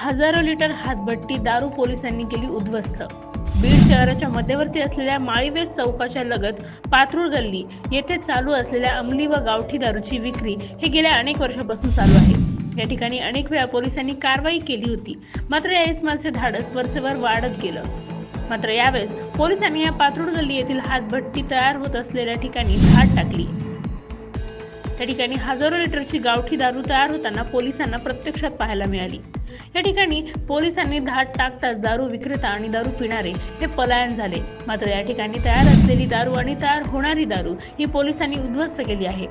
हजारो लिटर हातभट्टी दारू पोलिसांनी केली उद्ध्वस्त. बीड शहराच्या मध्यवर्ती असलेल्या माळीवेस चौकाच्या लगत पात्रूळ गल्ली येथे चालू असलेल्या अंमली व गावठी दारूची विक्री हे गेल्या अनेक वर्षापासून चालू आहे. या ठिकाणी अनेक वेळा पोलिसांनी कारवाई केली होती. मात्र या इस्माचे धाडस वरचेवर वाढत गेलं. मात्र यावेळेस पोलिसांनी या पात्रूळ गल्ली येथील हातभट्टी तयार होत असलेल्या ठिकाणी धाड टाकली. त्या ठिकाणी हजारो लिटरची गावठी दारू तयार होताना पोलिसांना प्रत्यक्षात पाहायला मिळाली. या ठिकाणी पोलिसांनी धाड टाकताच दारू विक्रेता आणि दारू पिणारे हे पलायन झाले. मात्र या ठिकाणी तयार असलेली दारू आणि तयार होणारी दारू ही पोलिसांनी उद्ध्वस्त केली आहे.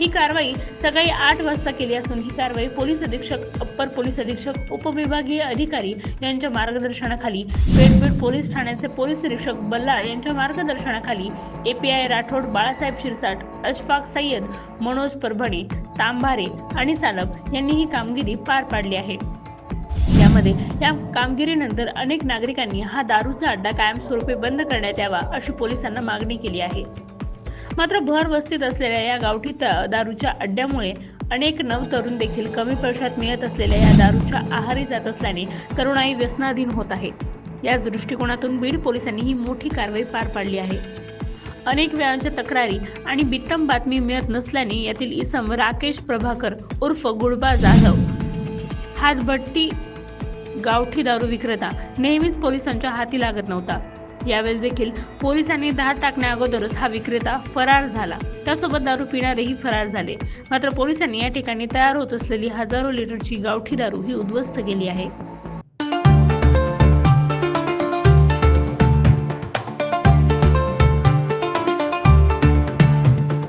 ही कारवाई सकाळी आठ वाजता केली असून ही कारवाई पोलीस अधीक्षक अप्पर पोलीस अधीक्षक उपविभागीय अधिकारी यांच्या मार्गदर्शनाखाली पेठबीड पोलीस ठाण्याचे पोलीस निरीक्षक बल्ला यांच्या मार्गदर्शनाखाली एपीआय राठोड बाळासाहेब शिरसाट अशफाक सय्यद मनोज परभणे तांभारे आणि सालप यांनी ही कामगिरी पार पाडली आहे. यामध्ये या कामगिरीनंतर अनेक नागरिकांनी हा दारूचा अड्डा कायमस्वरूपी बंद करण्यात यावा अशी पोलिसांना मागणी केली आहे. मात्र भर वस्तीत असलेल्या या गावठी दारूच्या अड्ड्यामुळे अनेक नवतरुण देखील कमी पैशात मिळत असलेल्या या दारूच्या आहारी जात असल्याने तरुणाई व्यसनाधीन होत आहे. याच दृष्टिकोनातून बीड पोलिसांनी ही मोठी कारवाई पार पाडली आहे. अनेक वेळांच्या तक्रारी आणि बित्तम बातमी मिळत नसल्याने यातील इसम राकेश प्रभाकर उर्फ गुडबा जाधव हातभट्टी गावठी दारू विक्रेता नेहमीच पोलिसांच्या हाती लागत नव्हता. यावेळेस देखील पोलिसांनी धाड टाकण्या अगोदरच हा विक्रेता फरार झाला. त्यासोबत दारू पिणारेही फरार झाले. मात्र पोलिसांनी या ठिकाणी तयार होत असलेली हजारो लिटरची गावठी दारू ही उद्ध्वस्त केली आहे.